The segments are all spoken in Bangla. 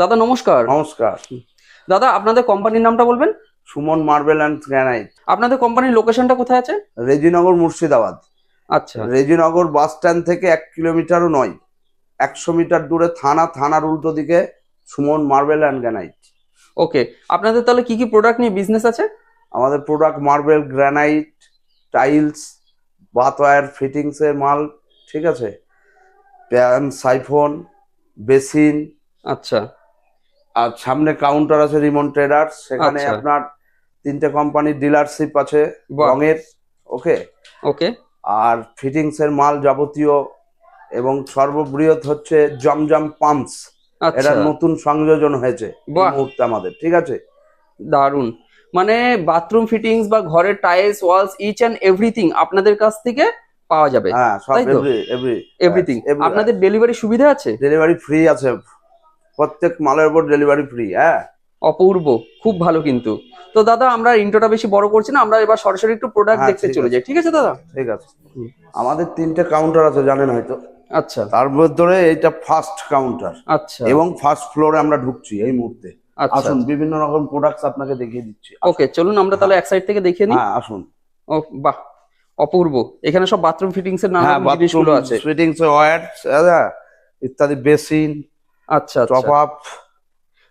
দাদা নমস্কার। নমস্কার। দাদা আপনাদের কোম্পানির নামটা বলবেন? Suman marble and granite. আপনাদের কোম্পানির লোকেশনটা কোথায় আছে? রেজিনগর মুর্শিদাবাদ। আচ্ছা। রেজিনগর বাস স্ট্যান্ড থেকে এক কিলোমিটারও নয় একশো মিটার দূরে থানা থানার উল্টো দিকে Suman marble and granite. Okay আপনাদের তাহলে কি কি প্রোডাক্ট নিয়ে বিজনেস আছে? আমাদের product marble granite tiles bathware fittings এর মাল ঠিক আছে? Pan siphon basin. আচ্ছা। আর সামনে কাউন্টার আছে রিমন ট্রেডার্স সেখানে আচ্ছা। আপনার তিনটে কোম্পানির ডিলারশিপ আছে। রঙের ওকে ওকে। আর ফিটিংস এর মাল যাবতীয় এবং সর্ববৃহৎ হচ্ছে জমজম পাম্পস আচ্ছা। এটা নতুন সংযোজন হয়েছে মুহূর্তে আমাদের ঠিক আছে? দারুণ মানে বাথরুম ফিটিংস বা ঘরের tiles walls each and everything আপনাদের কাছ থেকে পাওয়া যাবে। হ্যাঁ এভরিথিং আপনাদের ডেলিভারি সুবিধা আছে? ডেলিভারি ফ্রি আছে। প্রত্যেক মালের উপর ডেলিভারি ফ্রি হ্যাঁ? অপূর্ব খুব ভালো কিন্তু। তো দাদা আমরা ইন্টোটা বেশি বড় করছি না আমরা এবার সরাসরি একটু প্রোডাক্ট হ্যাঁ, দেখতে চলে যাই। ঠিক আছে দাদা? ঠিক আছে। আমাদের তিনটে কাউন্টার আছে জানেন হয়তো। আচ্ছা। তার মধ্যে এটা ফার্স্ট কাউন্টার আচ্ছা। এবং ফার্স্ট ফ্লোরে আমরা ঢুকছি এই মুহূর্তে। আচ্ছা। আসুন বিভিন্ন রকম প্রোডাক্টস আপনাকে দেখিয়ে দিচ্ছি। ওকে চলুন আমরা তাহলে এক সাইড থেকে দেখিয়ে নিই। হ্যাঁ আসুন। ও বাহ অপূর্ব। এখানে সব বাথরুম ফিটিংস এর নানা হ্যাঁ জিনিসগুলো আছে। ফিটিংস ওয়্যার ইত্যাদি বেসিন আচ্ছা টপ আচ্ছা আপ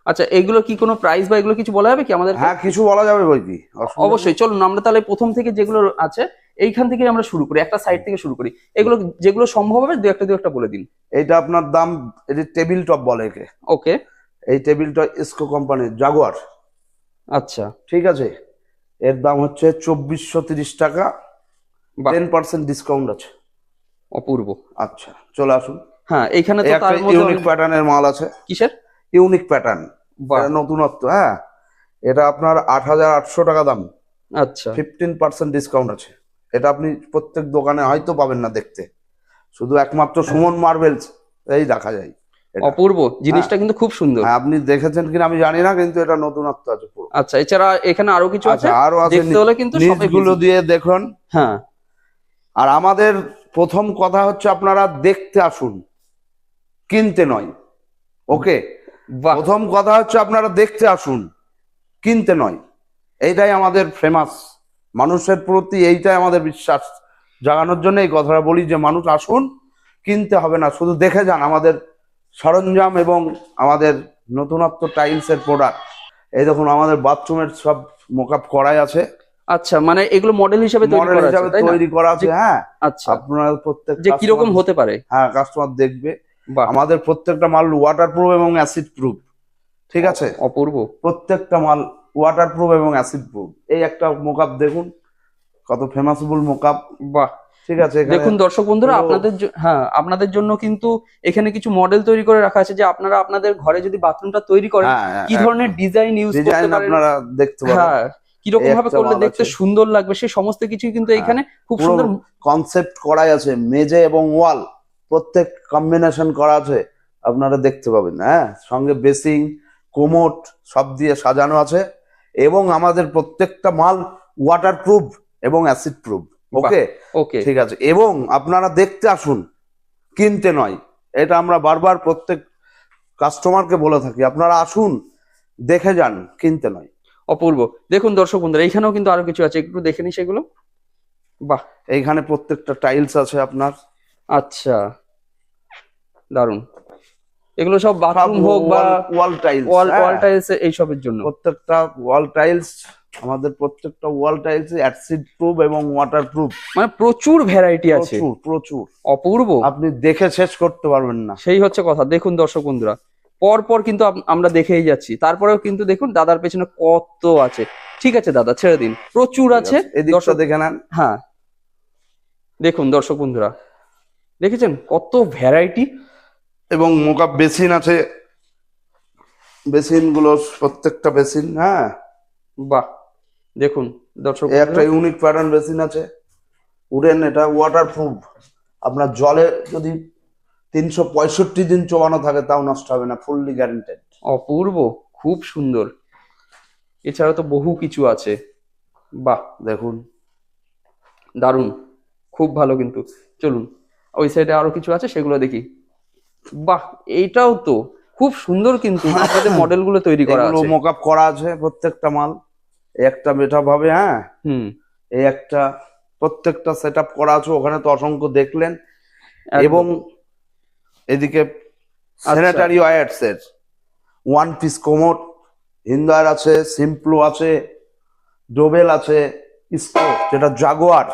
আচ্ছা এগুলো কি কোনো প্রাইস বা এগুলো কিছু বলা যাবে কি আমাদের হ্যাঁ কিছু বলা যাবে নেই। অবশ্যই চলুন আমরা তাহলে প্রথম থেকে যেগুলো আছে এইখান থেকে আমরা শুরু করি একটা সাইড থেকে শুরু করি। এগুলো যেগুলো সম্ভব হবে দু একটা দু একটা বলে দিন। এইটা আপনার দাম এটি টেবিল টপ বলে একে। ওকে। এই টেবিলটা ইসকো কোম্পানির জাগুয়ার আচ্ছা। ঠিক আছে? এর দাম হচ্ছে চব্বিশশো তিরিশ টাকা। টেন পার্সেন্ট ডিসকাউন্ট আছে। অপূর্ব। আচ্ছা চলে আসুন। হ্যাঁ এইখানে এই তো তার মধ্যে ইউনিক প্যাটার্নের মাল আছে। কিসের? ইউনিক প্যাটার্ন নতুনত্ব হ্যাঁ। এটা আপনার আট হাজার আটশো টাকা দাম। আচ্ছা। ফিফটিন পার্সেন্ট ডিসকাউন্ট আছে। এটা আপনি প্রত্যেক দোকানে হয়তো পাবেন না দেখতে। শুধু একমাত্র সুমন মার্বেলস এই রাখা যায় এটা। অপূর্ব। জিনিসটা কিন্তু খুব সুন্দর। হ্যাঁ, আপনি দেখেছেন কিনা আমি জানি না কিন্তু এটা নতুনত্ব আছে পুরো। আচ্ছা এছাড়া এখানে আরও কিছু আছে? আচ্ছা আরও আছে দেখতে হলে কিন্তু busy। দিয়ে দেখুন। হ্যাঁ। আর আমাদের প্রথম কথা হচ্ছে আপনারা দেখতে আসুন। কিনতে নয়। ওকে? প্রথম কথা হচ্ছে আপনারা দেখতে আসুন কিনতে নয়। এইটাই আমাদের ফেমাস মানুষের প্রতি এইটাই আমাদের বিশ্বাস। জাগানোর জন্য এই কথাটা বলি যে মানুষ আসুন কিনতে হবে না। শুধু দেখে যান আমাদের সরঞ্জাম এবং আমাদের নতুনত্ব টাইলসের প্রোডাক্ট এই দেখুন আমাদের বাথরুমের সব মোকআপ করাই আছে। আচ্ছা মানে এগুলো মডেল হিসেবে তৈরি মডেল করা আছে হিসাবে তৈরি করা আছে হ্যাঁ। আচ্ছা। আপনারা প্রত্যেক যে কীরকম হতে পারে? হ্যাঁ কাস্টমার দেখবে। আমাদের প্রত্যেকটা মাল ওয়াটার প্রুফ এবং অ্যাসিড প্রুফ ঠিক আছে? অপূর্ব। প্রত্যেকটা মাল ওয়াটার প্রুফ এবং অ্যাসিড প্রুফ এই একটা মোকআপ দেখুন। কত ফেমাসবল মোকআপ বাহ। ঠিক আছে দেখুন দর্শক বন্ধুরা আপনাদের হ্যাঁ আপনাদের জন্য কিন্তু এখানে কিছু মডেল তৈরি করে রাখা আছে যে আপনারা আপনাদের ঘরে যদি বাথরুমটা তৈরি করেন হ্যাঁ কি ধরনের ডিজাইন ইউজ করতে পারেন? আপনারা দেখতে পারেন হ্যাঁ কীরকম ভাবে করলে দেখতে সুন্দর লাগবে সেই সমস্ত কিছুই কিন্তু হ্যাঁ, এখানে খুব সুন্দর কনসেপ্ট করাই আছে মেঝে এবং ওয়াল। প্রত্যেক কম্বিনেশন করা আছে আপনারা দেখতে পাবেন হ্যাঁ? সঙ্গে বেসিং কোমোট সব দিয়ে সাজানো আছে এবং আমাদের প্রত্যেকটা মাল ওয়াটার প্রুফ এবং অ্যাসিড প্রুফ ওকে ওকে ঠিক আছে। এবং আপনারা দেখতে আসুন কিনতে নয়। এটা আমরা বারবার প্রত্যেক কাস্টমারকে বলে থাকি আপনারা আসুন দেখে যান কিনতে নয়। অপূর্ব। দেখুন দর্শক বন্ধুরা এইখানেও কিন্তু আরও কিছু আছে একটু দেখে নি সেগুলো। বাহ। এইখানে প্রত্যেকটা টাইলস আছে আপনার। আচ্ছা। দারুণ এগুলো সব বাথরুম হোক বা wall tiles wall wall tiles এইসবের জন্য। প্রত্যেকটা ওয়াল টাইলস আমাদের প্রত্যেকটা ওয়াল টাইলস অ্যাসিড প্রুফ এবং ওয়াটার প্রুফ মানে প্রচুর ভ্যারাইটি আছে। প্রচুর প্রচুর। অপূর্ব। আপনি দেখে শেষ করতে পারবেন না। সেই হচ্ছে কথা। দেখুন দর্শক বন্ধুরা পর পর কিন্তু আমরা দেখেই যাচ্ছি। তারপরেও কিন্তু দেখুন দাদার পেছনে কত আছে। ঠিক আছে দাদা ছেড়ে দিন। প্রচুর আছে। দর্শক দেখে নেন। হ্যাঁ। দেখুন দর্শক বন্ধুরা দেখেছেন কত ভ্যারাইটি এবং মোকাপ বেসিন আছে। বেসিনগুলো প্রত্যেকটা বেসিন হ্যাঁ। বাহ দেখুন দর্শক একটা ইউনিক প্যাটার্ন বেসিন আছে। উডেন এটা ওয়াটার প্রুফ আপনার জলে যদি তিনশো পঁয়ষট্টি দিন চোবানো থাকে তাও নষ্ট হবে না ফুললি গ্যারেন্টেড অপূর্ব খুব সুন্দর। এছাড়া তো বহু কিছু আছে। বাহ দেখুন। দারুণ খুব ভালো কিন্তু। চলুন ওই সাইডে আরও কিছু আছে সেগুলো দেখি। বাহ এইটাও তো খুব সুন্দর কিন্তু আপনাদের মডেলগুলো তৈরি করা আছে। মোকআপ করা আছে প্রত্যেকটা মাল। একটা মেটা ভাবে হ্যাঁ? হুম। এই একটা প্রত্যেকটা সেট করা আছে ওখানে তো অসংখ্য দেখলেন। এবং এদিকে স্যানিটারি ওয়্যারস এর। ওয়ান পিস কোমোট হিন্দার আছে সিম্পলো আছে ডোবেল আছে ইসকো যেটা জাগুয়ার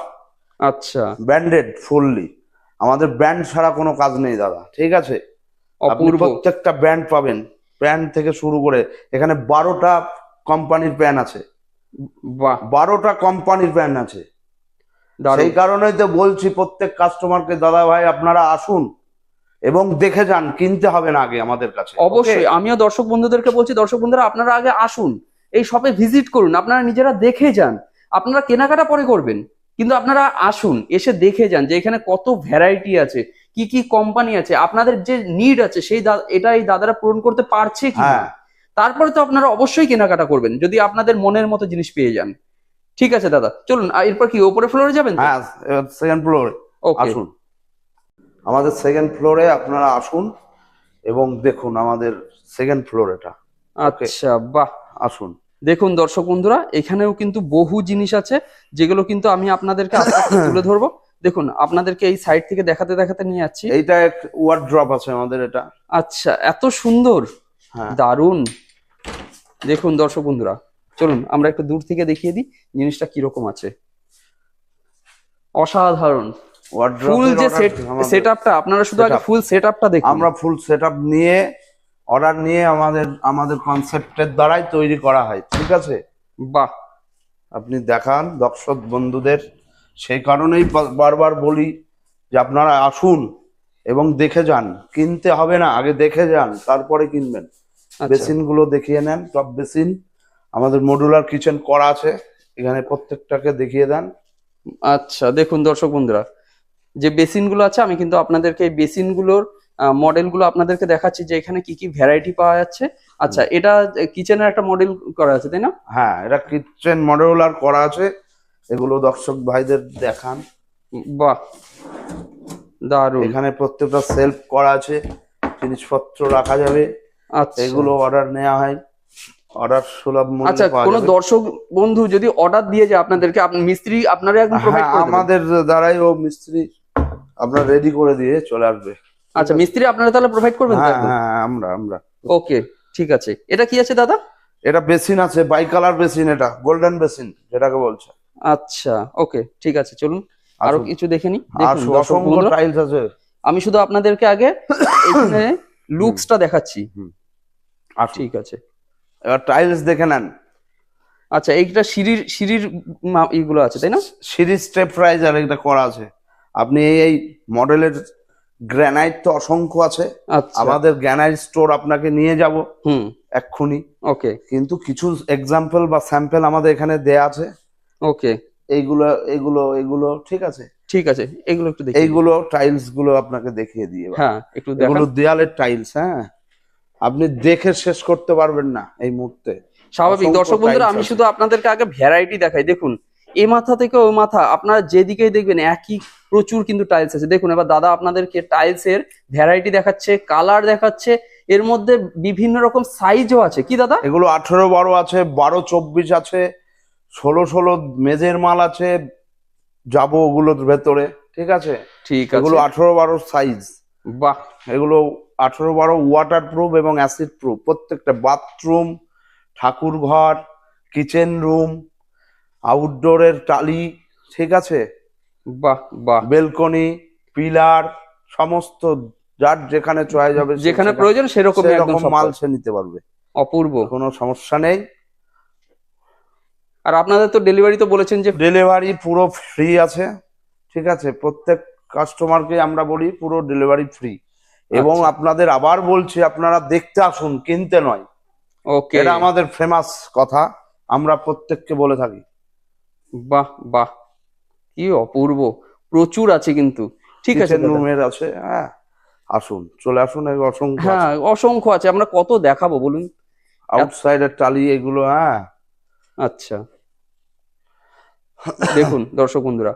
আচ্ছা। ব্র্যান্ডেড ফুললি আমাদের ব্র্যান্ড ছাড়া কোনো কাজ নেই দাদা। ঠিক আছে? আপনি অপূর্ব। প্রত্যেকটা ব্র্যান্ড পাবেন। প্যান্ট থেকে শুরু করে এখানে বারোটা কোম্পানির প্যান আছে। বারোটা কোম্পানির প্যান আছে। সেই কারণেই তো বলছি প্রত্যেক কাস্টমারকে দাদা ভাই আপনারা আসুন এবং দেখে যান কিনতে হবে না আগে আমাদের কাছে। অবশ্যই। আমিও দর্শক বন্ধুদেরকে বলছি দর্শক বন্ধুরা আপনারা আগে আসুন। এই শপে ভিজিট করুন। আপনারা নিজেরা দেখে যান। আপনারা কেনাকাটা পরে করবেন। কিন্তু আপনারা আসুন এসে দেখে যান যে এখানে কত ভ্যারাইটি আছে কি কি কোম্পানি আছে আপনাদের যে নিড আছে সেই এটা এই দাদারা পূরণ করতে পারছে কি হ্যাঁ। তারপরে তো আপনারা অবশ্যই কেনাকাটা করবেন যদি আপনাদের মনের মতো জিনিস পেয়ে যান। ঠিক আছে দাদা চলুন আর এরপর কি ওপরে ফ্লোরে যাবেন হ্যাঁ সেকেন্ড ফ্লোরে আসুন। আমাদের সেকেন্ড ফ্লোরে আপনারা আসুন এবং দেখুন আমাদের সেকেন্ড ফ্লোর এটা আচ্ছা বাহ। আসুন। দেখুন দর্শক বন্ধুরা এখানেও কিন্তু বহু জিনিস আছে যেগুলো কিন্তু আমি আপনাদেরকে তুলে ধরবো। দেখুন আপনাদেরকে এই সাইড থেকে দেখাতে দেখাতে নিয়ে যাচ্ছি। এইটা এক ওয়ার্ড ড্রপ আছে আমাদের এটা। আচ্ছা এত সুন্দর। দারুণ দেখুন দর্শক বন্ধুরা চলুন আমরা একটু দূর থেকে দেখিয়ে দিই জিনিসটা কীরকম আছে। অসাধারণ। ফুল যে সেট সেট আপটা আপনারা শুধু আগে ফুল সেট আপটা দেখুন। আমরা ফুল সেট নিয়ে অর্ডার নিয়ে আমাদের আমাদের কনসেপ্টের দ্বারাই তৈরি করা হয় ঠিক আছে? বাহ। আপনি দেখান দর্শক বন্ধুদের সেই কারণেই বারবার বলি যে আপনারা আসুন এবং দেখে যান। কিনতে হবে না আগে দেখে যান তারপরে কিনবেন। আচ্ছা। বেসিনগুলো দেখিয়ে নেন টপ বেসিন। আমাদের মডুলার কিচেন করা আছে এখানে প্রত্যেকটাকে দেখিয়ে দেন। আচ্ছা দেখুন দর্শক বন্ধুরা যে বেসিনগুলো আছে আমি কিন্তু আপনাদেরকে এই বেসিন গুলোর মডেলগুলো আপনাদেরকে দেখাচ্ছি যে এখানে কি কি ভ্যারাইটি পাওয়া যাচ্ছে। আচ্ছা এটা কিচেনের একটা মডেল করা আছে তাই না? হ্যাঁ এটা কিচেন মডেল আর করা আছে। এগুলো দর্শক ভাইদের দেখান। বাহ দারুণ। এখানে প্রত্যেকটা সেলফ করা আছে জিনিসপত্র রাখা যাবে। আচ্ছা। এগুলো অর্ডার নেওয়া হয়। অর্ডার সুলভ মূল্যে আচ্ছা কোনো। দর্শক বন্ধু যদি অর্ডার দিয়ে যায় আপনাদেরকে আপনি মিস্ত্রি আপনারা একদম প্রোভাইড হ্যাঁ, করে আমাদের দ্বারাই ও মিস্ত্রি আপনার রেডি করে দিয়ে চলে আসবে। আচ্ছা মিস্ত্রি আপনারা তাহলে প্রোভাইড করবেন হ্যাঁ হ্যাঁ আমরা আমরা। ওকে ঠিক আছে। এটা কি আছে দাদা? এটা বেসিন আছে বাই কালার বেসিন এটা গোল্ডেন বেসিন যেটাকে বলছে। আচ্ছা ওকে ঠিক আছে চলুন। আরও কিছু দেখে নি টাইলস আছে। আমি শুধু আপনাদেরকে আগে এখানে লুকসটা দেখাচ্ছি। আর ঠিক আছে। এবার টাইলস দেখে নেন। আচ্ছা এইটা সিঁড়ির সিঁড়ির মা- ইগুলো আছে তাই না? সিঁড়ির স্টেপ রাইজার এটা করা আছে। আপনি এই মডেলের গ্রানাইট তো অসংখ্য আছে। আচ্ছা। আমাদের গ্রানাইট স্টোর আপনাকে নিয়ে যাব। হুম। এক্ষুনি। ওকে। কিন্তু কিছু এক্সাম্পল বা স্যাম্পল আমাদের এখানে দেয়া আছে। ওকে। এইগুলো এগুলো এগুলো ঠিক আছে? ঠিক আছে এগুলো একটু দেখি এইগুলো টাইলসগুলো আপনাকে দেখিয়ে দিয়ে হ্যাঁ একটু এগুলো দেয়ালের টাইলস হ্যাঁ? আপনি দেখে শেষ করতে পারবেন না এই মুহূর্তে। স্বাভাবিক। দর্শক বন্ধুরা আমি শুধু আপনাদেরকে আগে ভ্যারাইটি দেখাই। দেখুন এ মাথা থেকে ওই মাথা আপনারা যেদিকেই দেখবেন একই প্রচুর কিন্তু টাইলস আছে। দেখুন এবার দাদা আপনাদেরকে টাইলস এর ভ্যারাইটি দেখাচ্ছে কালার দেখাচ্ছে এর মধ্যে বিভিন্ন রকম সাইজও আছে। কি দাদা? এগুলো আঠেরো বারো আছে বারো চব্বিশ আছে ষোলো ষোলো মেজের মাল আছে যাব ওগুলোর ভেতরে ঠিক আছে? ঠিক এগুলো আঠেরো বারো সাইজ বাহ! এগুলো আঠেরো বারো ওয়াটার প্রুফ এবং অ্যাসিড প্রুফ প্রত্যেকটা বাথরুম ঠাকুর ঘর কিচেন রুম আউটডোরের টালি ঠিক আছে? বাহ বাহ। বেলকনি পিলার সমস্ত যার যেখানে চয়ে যাবে যেখানে প্রয়োজন সেরকম একদম মাল সে নিতে পারবে। অপূর্ব। কোনো সমস্যা নেই। আর আপনাদের তো ডেলিভারি তো বলেছেন যে ডেলিভারি পুরো ফ্রি আছে ঠিক আছে? প্রত্যেক কাস্টমারকে আমরা বলি পুরো ডেলিভারি ফ্রি এবং আচ্ছা। আপনাদের আবার বলছি আপনারা দেখতে আসুন কিনতে নয়। ওকে এটা আমাদের ফেমাস কথা আমরা প্রত্যেককে বলে থাকি। বাহ বাহ। কি অপূর্ব। প্রচুর আছে কিন্তু। ঠিক আছে রুমের আছে হ্যাঁ। আসুন চলে আসুন এই অসংখ্য হ্যাঁ অসংখ্য আছে। আমরা কত দেখাবো বলুন? আউটসাইডের টালি এগুলো হ্যাঁ। আচ্ছা। দেখুন দর্শক বন্ধুরা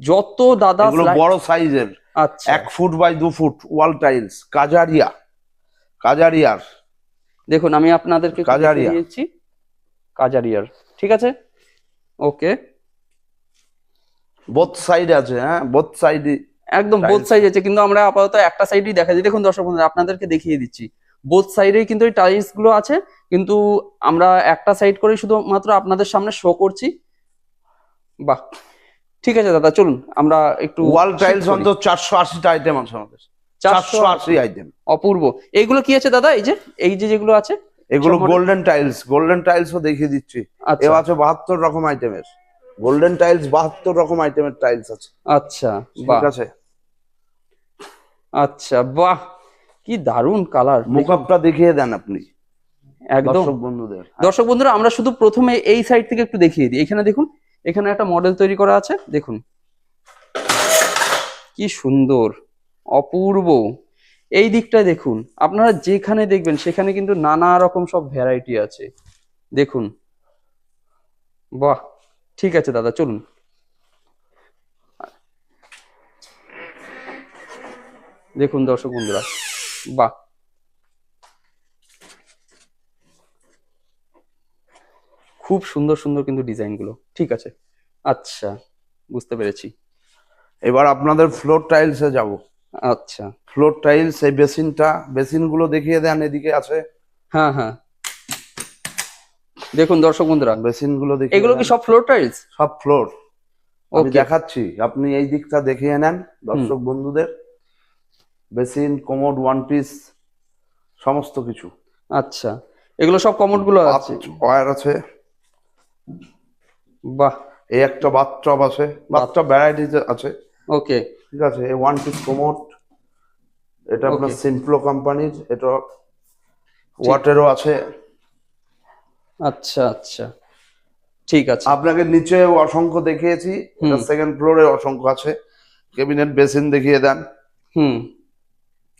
যত দাদা বড় সাইজের। আচ্ছা। এক ফুট বাই দু ফুট ওয়াল টাইলস কাজারিয়া। কাজারিয়ার। দেখুন আমি আপনাদেরকে কাজারিয়া। কাজারিয়ার। ঠিক আছে? ওকে বোথ সাইড আছে হ্যাঁ? বোথ সাইড একদম বোথ সাইড আছে কিন্তু আমরা আপাতত একটা সাইডই দেখা যায় দেখুন দর্শক বন্ধুরা আপনাদেরকে দেখিয়ে দিচ্ছি। বোথ সাইডেই কিন্তু এই টাইলসগুলো আছে কিন্তু আমরা একটা সাইড করে শুধুমাত্র আপনাদের সামনে শো করছি। বাহ! ঠিক আছে দাদা চলুন আমরা একটু ওয়াল টাইলস। অন্তত চারশো আশিটা আইটেম আছে আমাদের। চারশো আশি আইটেম অপূর্ব। এইগুলো কি আছে দাদা এই যে? এই যে যেগুলো আছে? এগুলো গোল্ডেন টাইলস গোল্ডেন টাইলসও দেখিয়ে দিচ্ছি। আচ্ছা। এও আছে বাহাত্তর রকম আইটেমের গোল্ডেন টাইলস বাহাত্তর রকম আইটেমের টাইলস আছে। আচ্ছা ঠিক আছে? আচ্ছা বাহ। কি দারুণ কালার মুকআপটা দেখিয়ে দেন আপনি। একদম। দর্শক বন্ধুদের। দর্শক বন্ধুরা আমরা শুধু প্রথমে এই সাইড থেকে একটু দেখিয়ে দিই। এখানে দেখুন এখানে একটা মডেল তৈরি করা আছে। দেখুন। কি সুন্দর অপূর্ব। এই দিকটায় দেখুন, আপনারা যেখানে দেখবেন সেখানে কিন্তু নানা রকম সব ভ্যারাইটি আছে। দেখুন। বাহ, ঠিক আছে দাদা, চলুন। দেখুন দর্শক বন্ধুরা, বাহ। খুব সুন্দর সুন্দর কিন্তু ডিজাইনগুলো, ঠিক আছে। আচ্ছা বুঝতে পেরেছি। এবার আপনাদের ফ্লোর টাইলসে যাব। আচ্ছা। ফ্লোর টাইলস এই বেসিনটা বেসিনগুলো দেখিয়ে দেন এদিকে আছে। হ্যাঁ হ্যাঁ। দেখুন দর্শক বন্ধুরা বেসিনগুলো দেখিয়ে এগুলো কি সব ফ্লোর টাইলস সব ফ্লোর আমি দেখাচ্ছি আপনি এই দিকটা দেখিয়ে নেন দর্শক বন্ধুদের। বেসিন কোমোড ওয়ান পিস সমস্ত কিছু। আচ্ছা। এগুলো সব কমোডগুলো আছে। ওয়ার আছে। বাহ। এই একটা বাথটব আছে। বাথটব ভ্যারাইটিজ আছে। ওকে ঠিক আছে এই ওয়ান পিস কোমোড এটা আপনার. সিম্পলো কোম্পানির এটা ওয়াটেরও আছে। আচ্ছা আচ্ছা। ঠিক আছে। আপনাকে নিচে অসংখ্য দেখিয়েছি। সেকেন্ড ফ্লোরে অসংখ্য আছে। কেবিনেট বেসিন দেখিয়ে দেন। হুম।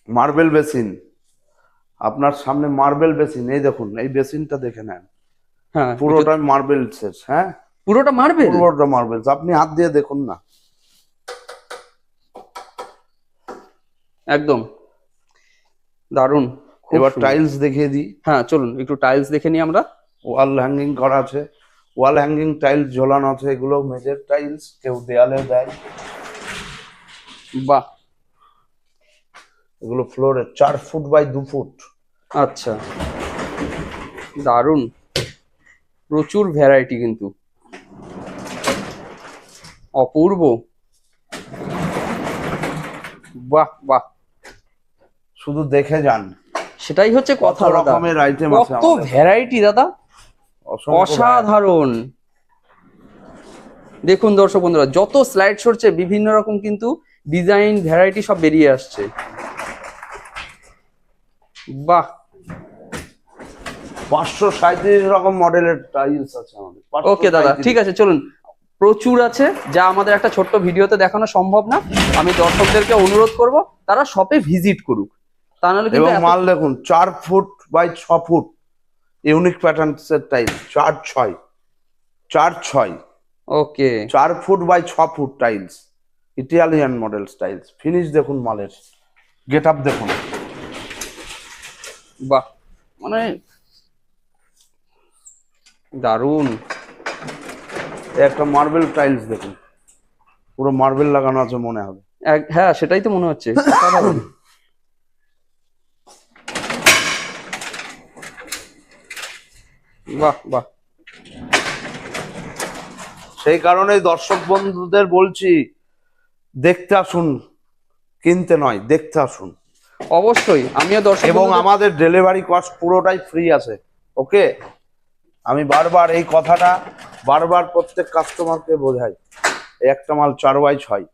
মার্বেল বেসিন আপনার সামনে মার্বেল বেসিন এই দেখুন এই বেসিনটা দেখে নেন। হ্যাঁ পুরোটা মার্বেলস হ্যাঁ? পুরোটা মার্বেল পুরোটা মার্বেলস আপনি হাত দিয়ে দেখুন না। একদম। দারুণ। এবার টাইলস দেখিয়ে দিই। হ্যাঁ চলুন একটু টাইলস দেখে নিই আমরা। ওয়াল হ্যাঙ্গিং করা আছে। ওয়াল হ্যাঙ্গিং টাইলস ঝোলানো আছে এগুলো মেজের টাইলস কেউ দেয়ালে দেয়। বাহ। এগুলো ফ্লোরে চার ফুট বাই দু ফুট আচ্ছা। দারুণ। প্রচুর ভ্যারাইটি কিন্তু। অপূর্ব। বাহ বাহ। শুধু দেখে যান। সেটাই হচ্ছে কথা দাদা। রকমের আইটেম আছে কত ভ্যারাইটি দাদা। অসাধারণ। দেখুন দর্শক বন্ধুরা যত স্লাইড সরছে বিভিন্ন রকম কিন্তু ডিজাইন ভ্যারাইটি সব বেরিয়ে আসছে। বাহ! পাঁচশো সাঁত্রিশ রকম মডেলের টাইলস আছে আমাদের। ওকে দাদা ঠিক আছে চলুন। প্রচুর আছে যা আমাদের একটা ছোট্ট ভিডিওতে দেখানো সম্ভব না। আমি দর্শকদেরকে অনুরোধ করব তারা শপে ভিজিট করুক। তা নাহলে কিন্তু এবং মাল দেখুন চার ফুট বাই ছ ফুট ইউনিক প্যাটার্নস এর টাইল চার ছয় চার ছয়। ওকে। চার ফুট বাই ছ foot tiles Italian model tiles finish দেখুন মালের গেট আপ দেখুন। বাহ মানে দারুণ। একটা মার্বেল টাইলস দেখুন পুরো মার্বেল লাগানো আছে মনে হবে। হ্যাঁ সেটাই তো মনে হচ্ছে। বাহ বাহ। সেই কারণেই দর্শক বন্ধুদের বলছি দেখতে আসুন কিনতে নয় দেখতে আসুন। অবশ্যই আমিও দর্শক এবং আমাদের ডেলিভারি কস্ট পুরোটাই ফ্রি আছে ওকে? আমি বারবার এই কথাটা বারবার প্রত্যেক কাস্টমারকে বোঝাই এই একটা মাল চার বাই ছয়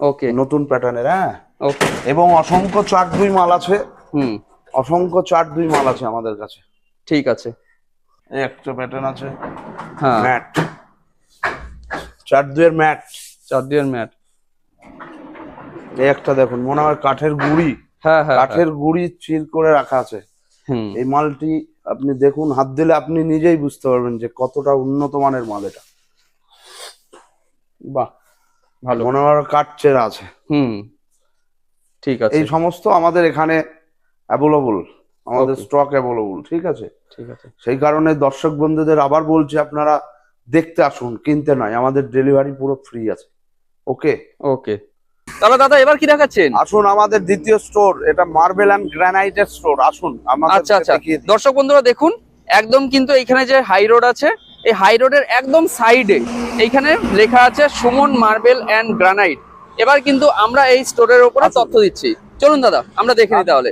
ওকে। নতুন প্যাটার্নের হ্যাঁ? ওকে। এবং অসংখ্য চার দুই মাল আছে। হুম। অসংখ্য চার দুই মাল আছে আমাদের কাছে। ঠিক আছে। একটা প্যাটার্ন আছে। হ্যাঁ। ম্যাট। চার দুইয়ের ম্যাট। চার দুয়ের ম্যাট। এই একটা দেখুন মনে হয় কাঠের গুড়ি। হ্যাঁ হ্যাঁ হ্যাঁ। কাঠের গুড়ি চির করে রাখা আছে। হুম। এই মালটি আপনি দেখুন হাত দিলে আপনি নিজেই বুঝতে পারবেন যে কতটা উন্নত মানের মাল এটা। বাহ ভালো। মনে হয় কাঠ চেরা আছে। হুম ঠিক আছে। এই সমস্ত আমাদের এখানে অ্যাভেলেবল আমাদের স্টক অ্যাভেলেবল ঠিক আছে? ঠিক আছে। সেই কারণে দর্শক বন্ধুদের আবার বলছি আপনারা দেখতে আসুন কিনতে নয় আমাদের ডেলিভারি পুরো ফ্রি আছে। ওকে ওকে তাহলে দাদা এবার কি দেখাচ্ছেন? আসুন আমাদের দ্বিতীয় স্টোর এটা মার্বেল অ্যান্ড গ্রানাইটের স্টোর আসুন আমাদের আচ্ছা আচ্ছা। দর্শক বন্ধুরা দেখুন একদম কিন্তু এখানে যে হাই রোড আছে এই হাই রোডের একদম সাইডে এইখানে লেখা আছে সুমন মার্বেল অ্যান্ড গ্রানাইট এবার কিন্তু আমরা এই স্টোরের উপরে তথ্য দিচ্ছি। চলুন দাদা আমরা দেখে নিই তাহলে।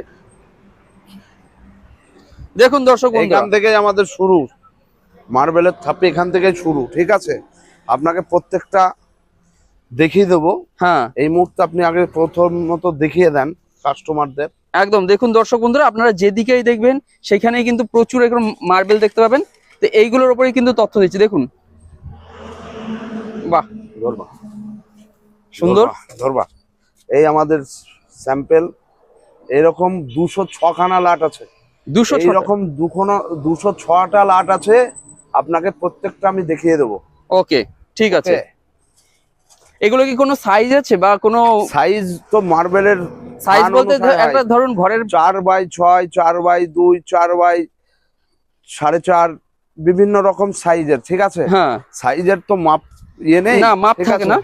দেখুন দর্শক এখান থেকে আমাদের শুরু। মার্বেলের থাপি এখান থেকেই শুরু ঠিক আছে? আপনাকে প্রত্যেকটা দেখিয়ে দেবো। হ্যাঁ। এই মুহূর্তে আপনি আগে প্রথমত দেখিয়ে দেন কাস্টমারদের। একদম দেখুন দর্শক বন্ধুরা আপনারা যেদিকেই দেখবেন সেখানেই কিন্তু প্রচুর এরকম মার্বেল দেখতে পাবেন। তো এইগুলোর উপরেই কিন্তু তথ্য দিচ্ছি দেখুন। বাহ। ধরবা। সুন্দর। ধরবা, ধরবা। এই আমাদের স্যাম্পেল এরকম দুশো ছখানা লাট আছে। দুশো এইরকম দুখানা দুশো ছটা লাট আছে আপনাকে প্রত্যেকটা আমি দেখিয়ে দেবো। ওকে ঠিক আছে। এগুলো কি কোনো সাইজ আছে বা কোনো সাইজ তো মার্বেলের সাইজ বলতে একটা ধরুন ঘরের চার বাই ছয় চার বাই দুই চার বাই সাড়ে চার বিভিন্ন রকম সাইজের ঠিক আছে? হ্যাঁ। সাইজের তো মাপ ইয়ে নেই না মাপ থাকে? না।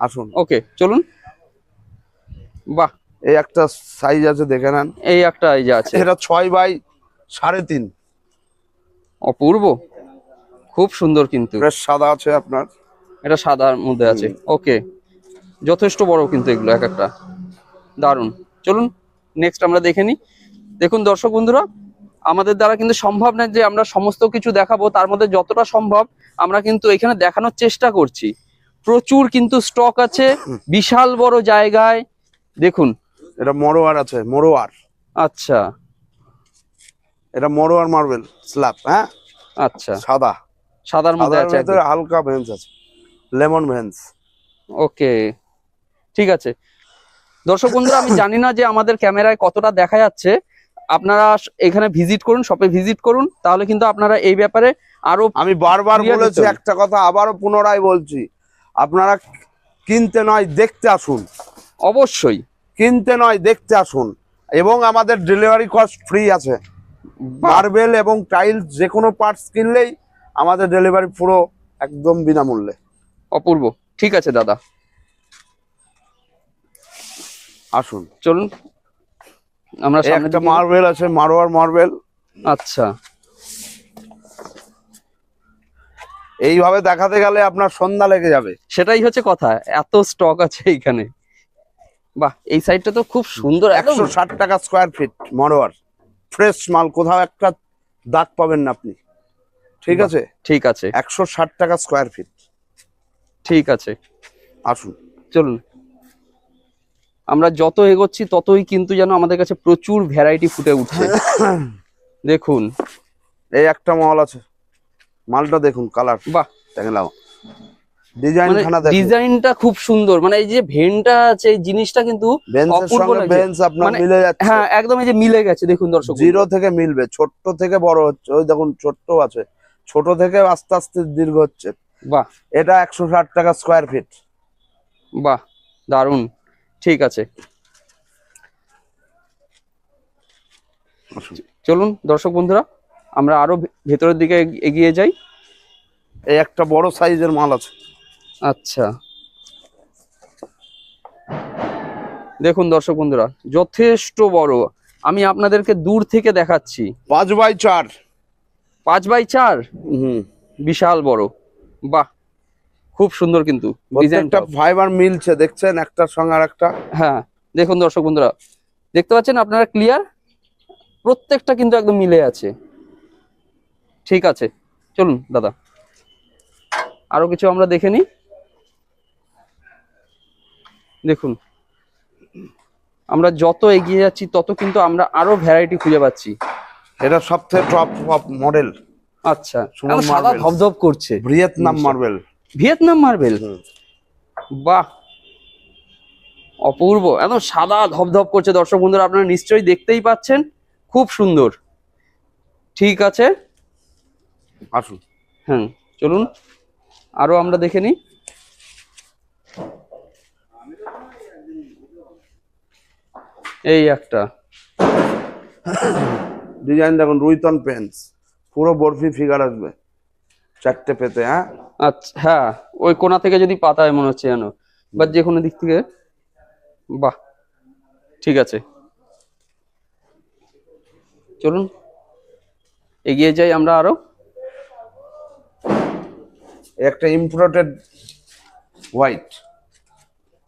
আসুন। ওকে চলুন। বাহ। এই একটা সাইজ আছে দেখে নেন। এই একটা এই যে আছে। এটা ছয় বাই সাড়ে তিন। অপূর্ব। খুব সুন্দর কিন্তু। সাদা আছে আপনার। এটা সাদার মধ্যে আছে। ওকে। যথেষ্ট বড় কিন্তু এগুলো এক একটা। দারুণ চলুন নেক্সট আমরা দেখে নিই। দেখুন দর্শক বন্ধুরা আমাদের দ্বারা কিন্তু সম্ভব না যে আমরা সমস্ত কিছু দেখাবো। তার মধ্যে যতটা সম্ভব আমরা কিন্তু এখানে দেখানোর চেষ্টা করছি। প্রচুর কিন্তু স্টক আছে। বিশাল বড় জায়গায়। দেখুন এটা মরোয়ার আছে মরোয়ার। আচ্ছা। এটা মরোয়ার মার্বেল স্ল্যাব হ্যাঁ? আচ্ছা। সাদা। সাদার মধ্যে আছে হালকা ভেন্স আছে। Lemon veins. ওকে। ঠিক আছে। দর্শক বন্ধুরা আমি জানি না যে আমাদের ক্যামেরায় কতটা দেখা যাচ্ছে। আপনারা এখানে ভিজিট করুন শপে ভিজিট করুন তাহলে কিন্তু আপনারা এই ব্যাপারে আরও আমি বারবার বলেছি একটা কথা আবারও পুনরায় বলছি আপনারা কিনতে নয় দেখতে আসুন। অবশ্যই। কিনতে নয় দেখতে আসুন। এবং আমাদের ডেলিভারি কস্ট ফ্রি আছে। মার্বেল এবং টাইলস যে কোনো পার্টস কিনলেই আমাদের ডেলিভারি পুরো একদম বিনামূল্যে। অপূর্ব। ঠিক আছে দাদা। আসুন। চলুন। আমরা একটা মার্বেল আছে মারোয়ার মার্বেল আচ্ছা। এইভাবে দেখাতে গেলে আপনার সন্ধ্যা লেগে যাবে। সেটাই হচ্ছে কথা এত স্টক আছে এইখানে। বাহ এই সাইডটা তো খুব সুন্দর একশো ষাট টাকা স্কোয়ার ফিট মরোয়ার ফ্রেশ মাল কোথাও একটা দাগ পাবেন না আপনি। ঠিক আছে? ঠিক আছে। একশো ষাট টাকা স্কোয়ার ফিট ঠিক আছে। আসুন। চলুন। আমরা যত এগোচ্ছি ততই কিন্তু যেন আমাদের কাছে প্রচুর ভ্যারাইটি ফুটে উঠছে। দেখুন। এই একটা মাল আছে। মালটা দেখুন কালার বাহ। দেখলাম ডিজাইন মানে ডিজাইনটা খুব সুন্দর। মানে এই যে ভেনটা আছে এই জিনিসটা কিন্তু মানে- হ্যাঁ একদম এই যে মিলে গেছে দেখুন দর্শক। জিরো থেকে মিলবে ছোট্ট থেকে বড় হচ্ছে। ওই দেখুন ছোট্ট আছে। ছোট থেকে আস্তে আস্তে দীর্ঘ হচ্ছে। বাহ। এটা একশো ষাট টাকা স্কোয়ার ফিট বাহ দারুণ ঠিক আছে। চলুন দর্শক বন্ধুরা আমরা আরও ভেতরের দিকে এগিয়ে যাই। এই একটা বড় সাইজের মাল আছে। আচ্ছা। দেখুন দর্শক বন্ধুরা যথেষ্ট বড়। আমি আপনাদেরকে দূর থেকে দেখাচ্ছি। পাঁচ বাই চার। পাঁচ বাই চার? হুম। বিশাল বড়। বাহ! খুব সুন্দর কিন্তু ডিজাইনটা ফাইবার মিলছে দেখছেন? একটার সঙ্গে আর একটা হ্যাঁ দেখুন দর্শক বন্ধুরা দেখতে পাচ্ছেন আপনারা ক্লিয়ার প্রত্যেকটা কিন্তু একদম মিলে আছে। ঠিক আছে চলুন দাদা। আরও কিছু আমরা দেখে নিই। দেখুন আমরা যত এগিয়ে যাচ্ছি তত কিন্তু আমরা আরও ভ্যারাইটি খুঁজে পাচ্ছি। এটা সবথেকে টপ টপ মডেল আচ্ছা সাদা। ধপধপ করছে। ভিয়েতনাম মার্বেল ভিয়েতনাম মার্বেল বাহ! অপূর্ব। একদম সাদা ধপধপ করছে দর্শক বন্ধুরা আপনারা নিশ্চয়ই দেখতেই পাচ্ছেন। খুব সুন্দর। ঠিক আছে? আসুন। হ্যাঁ চলুন। আরও আমরা দেখে নিই। এই একটা। ডিজাইন দেখুন রুইতন পেন্স পুরো বরফি ফিগার আসবে। চারটে পেতে হ্যাঁ? আচ্ছা হ্যাঁ ওই কোনা থেকে যদি পাতায় মনে হচ্ছে যেন। বা যে কোনো দিক থেকে বাহ ঠিক আছে। চলুন এগিয়ে যাই আমরা আরও। একটা ইম্পোর্টেড হোয়াইট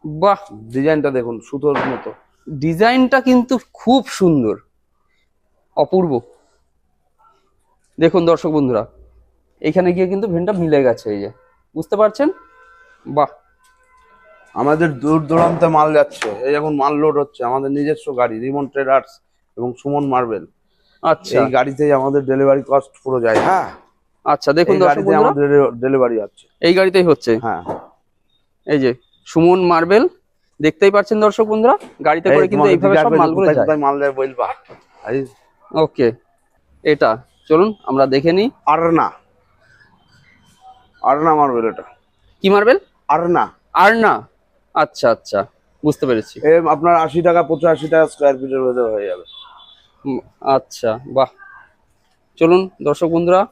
বাহ। ডিজাইনটা দেখুন সুতোর মতো। ডিজাইনটা কিন্তু খুব সুন্দর। অপূর্ব। দেখুন দর্শক বন্ধুরা এখানে গিয়ে কিন্তু ভেনটা মিলে গেছে এই যে। বুঝতে পারছেন? বাহ! আমাদের দূর দূরান্তে মাল যাচ্ছে। এই এখন মাল লোড হচ্ছে। আমাদের নিজস্ব গাড়ি রিমন ট্রেডার্স এবং সুমন মার্বেল। আচ্ছা। এই গাড়িতেই আমাদের ডেলিভারি কস্ট পুরো যায় হ্যাঁ? আচ্ছা দেখুন দর্শক গাড়িতে বন্ধুরা। আমাদের ডেলিভারি আছে এই গাড়িতেই হচ্ছে। হ্যাঁ। এই যে সুমন মার্বেল দেখতেই পাচ্ছেন দর্শক বন্ধুরা গাড়িতে করে কিন্তু এইভাবে সব মালগুলো যায়। মাল যায় বলবা ওকে এটা। চলুন আমরা দেখে নিই। আরনা। আরনা মার্বেল এটা। কি মার্বেল? আরনা। আর না আচ্ছা আচ্ছা বুঝতে পেরেছি। আপনার আশি টাকা পঁচাশি টাকা স্কোয়ার ফিটের ভেতরে হয়ে যাবে। আচ্ছা বাহ। চলুন দর্শক বন্ধুরা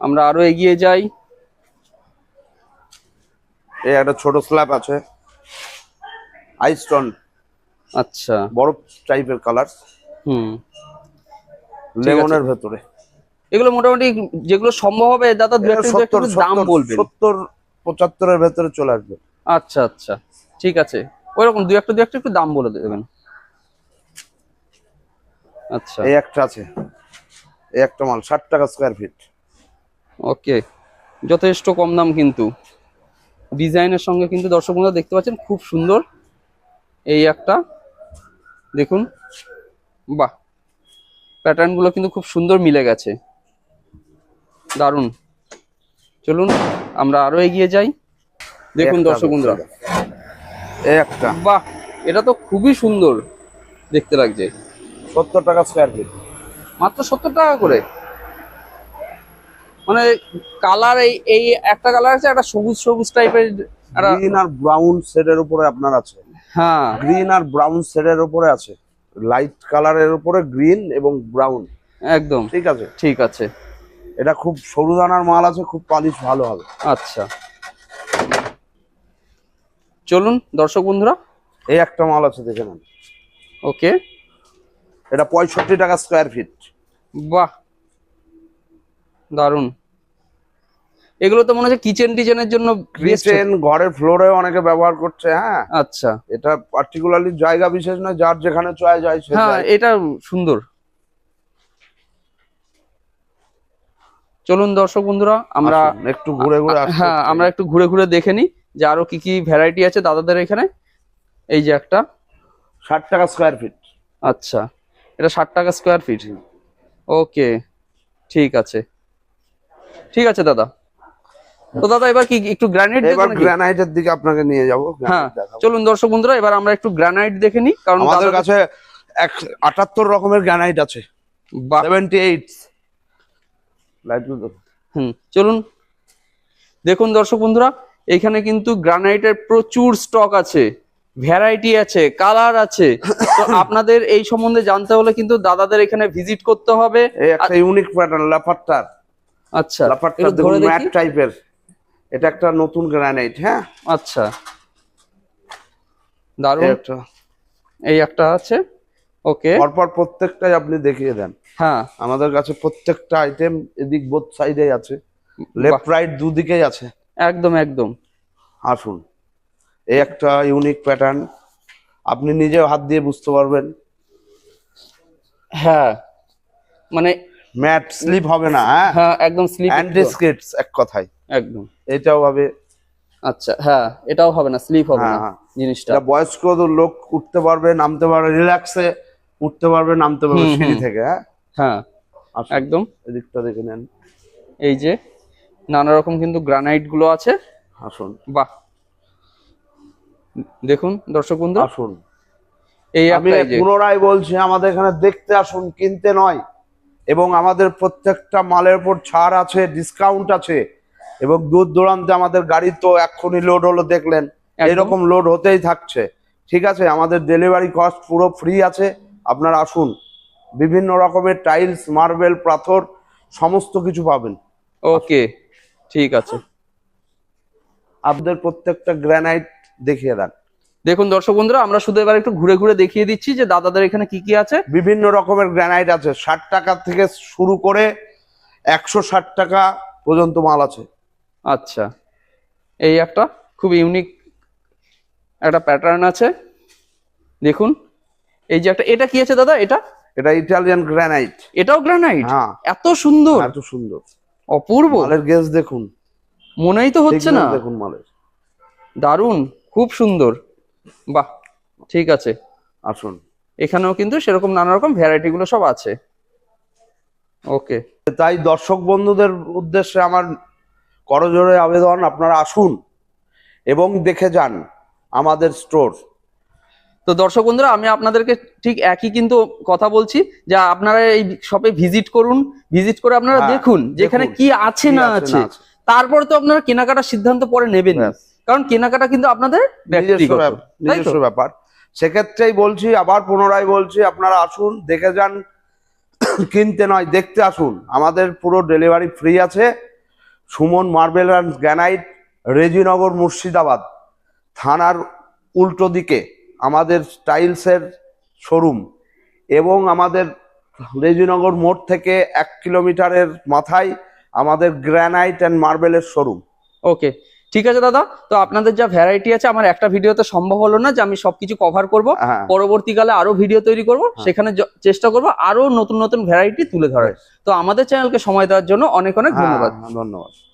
আমরা আরও এগিয়ে যাই। এই একটা ছোট স্ল্যাব আছে। আইস্টন আচ্ছা। বরফ টাইপের কালার হুম। লেমনের ভেতরে। এগুলো মোটামুটি যেগুলো সম্ভব হবে দাদা সত্তর দাম বলবেন। সত্তর পঁচাত্তরের ভেতরে চলে আসবে। আচ্ছা আচ্ছা। ঠিক আছে। ওইরকম দু একটা দু একটা একটু দাম বলে দেবেন। আচ্ছা। এই একটা আছে। এই একটা মাল ষাট টাকা স্কোয়ার ফিট ওকে। যথেষ্ট কম দাম কিন্তু। ডিজাইনের সঙ্গে কিন্তু দর্শক বন্ধুরা দেখতে পাচ্ছেন খুব সুন্দর। এই একটা দেখুন বাহ প্যাটার্নগুলো কিন্তু খুব সুন্দর মিলে গেছে। দারুণ। চলুন আমরা আরও এগিয়ে যাই। দেখুন দর্শক বন্ধুরা। এই একটা। বাহ এটা তো খুবই সুন্দর দেখতে লাগছে। সত্তর টাকা স্কোয়ার ফিট মাত্র সত্তর টাকা করে? মানে কালার এই এই একটা কালার আছে একটা সবুজ সবুজ টাইপের আর ব্রাউন শেডের উপরে আপনার আছে। হ্যাঁ গ্রিন আর ব্রাউন শেডের উপরে আছে। লাইট কালারের উপরে গ্রিন এবং ব্রাউন একদম। ঠিক আছে? ঠিক আছে। এটা খুব সরু দানার মাল আছে খুব পালিশ ভালো হবে। আচ্ছা। চলুন দর্শক বন্ধুরা। এই একটা মাল আছে দেখে নেন। ওকে। এটা পঁয়ষট্টি টাকা স্কোয়ার ফিট বাহ! দারুণ এগুলো তো মনে হচ্ছে কিচেন টিচেনের জন্য কিচেন ঘরের ফ্লোরে অনেকে ব্যবহার করছে হ্যাঁ। আচ্ছা। এটা পার্টিকুলারলি জায়গা বিশেষ নয় যার যেখানে চয়ে যায় হ্যাঁ। এটা সুন্দর। চলুন দর্শক বন্ধুরা আমরা একটু ঘুরে ঘুরে হ্যাঁ আমরা একটু ঘুরে ঘুরে দেখে নিই যে আরও কি কি ভ্যারাইটি আছে দাদাদের এখানে। এই যে একটা। ষাট টাকা স্কোয়ার ফিট আচ্ছা এটা ষাট টাকা স্কোয়ার ফিট ওকে ঠিক আছে। ঠিক আছে দাদা। তো দাদা এবার কি একটু গ্রানাইট এবার গ্রানাইটের দিকে আপনাকে নিয়ে যাব হ্যাঁ চলুন দর্শক বন্ধুরা এবার আমরা একটু গ্রানাইট দেখে নিই কারণ আমাদের কাছে এক আটাত্তর রকমের গ্রানাইট আছে। Seventy eight. হুম চলুন। দেখুন দর্শক বন্ধুরা এখানে কিন্তু গ্রানাইটের প্রচুর স্টক আছে ভ্যারাইটি আছে কালার আছে। তো আপনাদের এই সম্বন্ধে জানতে হলে কিন্তু দাদাদের এখানে ভিজিট করতে হবে। একটা ইউনিক প্যাটার্ন লাফারটার আচ্ছা দেখুন ম্যাট টাইপের এটা একটা নতুন গ্রানাইট হ্যাঁ? আচ্ছা। দারুণ। একটা। এই একটা আছে। ওকে পরপর প্রত্যেকটাই আপনি দেখিয়ে দেন। হ্যাঁ। আমাদের কাছে প্রত্যেকটা আইটেম এদিক বোথ সাইডে আছে। লেফট রাইট দুদিকেই আছে। একদম একদম। আসুন। এই একটা ইউনিক প্যাটার্ন আপনি নিজেও হাত দিয়ে বুঝতে পারবেন। হ্যাঁ। মানে ম্যাট স্লিপ হবে না হ্যাঁ? হ্যাঁ একদম স্লিপ অ্যান্টি এক কথায়। একদম। এটাও হবে। আচ্ছা হ্যাঁ এটাও হবে না স্লিপ হবে হ্যাঁ, না হ্যাঁ। জিনিসটা। এটা বয়স্ক লোক উঠতে পারবে নামতে পারবে রিল্যাক্সে উঠতে পারবে নামতে পারবে সিঁড়ি থেকে হ্যাঁ? হ্যাঁ একদম। এদিকটা দেখে নেন। এই যে নানা রকম কিন্তু গ্রানাইটগুলো আছে। আসুন। বাহ। দেখুন দর্শক বন্ধু। আসুন। এই আমি পুনরায় বলছি আমাদের এখানে দেখতে আসুন কিনতে নয়। এবং আমাদের প্রত্যেকটা মালের উপর ছাড় আছে ডিসকাউন্ট আছে। এবং দূর দূরান্তে আমাদের গাড়ি তো এক্ষুনি লোড হলো দেখলেন। এরকম লোড হতেই থাকছে। ঠিক আছে আমাদের ডেলিভারি কস্ট পুরো ফ্রি আছে। আপনার আসুন। বিভিন্ন রকমের টাইলস মার্বেল পাথর সমস্ত কিছু পাবেন। ওকে ঠিক আছে। আপনাদের প্রত্যেকটা গ্রানাইট দেখিয়ে দেন। দেখুন দর্শক বন্ধুরা আমরা শুধু এবার একটু ঘুরে ঘুরে দেখিয়ে দিচ্ছি যে দাদাদের এখানে কি কি আছে। বিভিন্ন রকমের গ্রানাইট আছে। ষাট টাকা থেকে শুরু করে একশো ষাট টাকা পর্যন্ত মাল আছে। আচ্ছা। এই একটা খুব ইউনিক একটা প্যাটার্ন আছে। দেখুন। এই যে একটা এটা কি আছে দাদা এটা? এটা ইটালিয়ান গ্রানাইট এটাও গ্রানাইট হ্যাঁ। এত সুন্দর। এত সুন্দর। অপূর্ব। মালের গেজ দেখুন। মনেই তো হচ্ছে না। দেখুন মালের। দারুণ। খুব সুন্দর। বাহ ঠিক আছে। আসুন। এখানেও কিন্তু সেরকম নানা রকম ভ্যারাইটি গুলো সব আছে। ওকে তাই দর্শক বন্ধুদের উদ্দেশ্যে আমার করজোরে আবেদন আপনারা আসুন এবং দেখে যান আমাদের স্টোর। তো দর্শক বন্ধুরা আমি আপনাদেরকে ঠিক একই কিন্তু কথা বলছি যে আপনারা এই শপে ভিজিট করুন ভিজিট করে আপনারা হ্যাঁ, দেখুন যে এখানে কি আছে না আছে। তারপরে তো আপনারা কেনাকাটার সিদ্ধান্ত পরে নেবেন। কারণ কেনাকাটা কিন্তু আপনাদের নিজস্ব ব্যাপার। সেক্ষেত্রেই বলছি আবার পুনরায় বলছি আপনারা আসুন দেখে যান কিনতে নয় দেখতে আসুন। আমাদের পুরো ডেলিভারি ফ্রি আছে। Suman, marble and granite Rejinagar, Murshidabad. থানার উল্টো দিকে আমাদের স্টাইলসের শোরুম এবং আমাদের রেজিনগর মোড় থেকে এক কিলোমিটারের মাথায় আমাদের গ্রানাইট অ্যান্ড মার্বেলের শোরুম। ওকে ঠিক আছে দাদা? তো আপনাদের যা ভ্যারাইটি আছে আমার একটা ভিডিওতে সম্ভব হলো না যে আমি সবকিছু কভার করব। হ্যাঁ। পরবর্তীকালে আরও ভিডিও তৈরি করব। সেখানে চেষ্টা করব আরও নতুন নতুন ভ্যারাইটি তুলে ধরার। তো আমাদের চ্যানেলকে সময় দেওয়ার জন্য অনেক অনেক ধন্যবাদ। হ্যাঁ, ধন্যবাদ।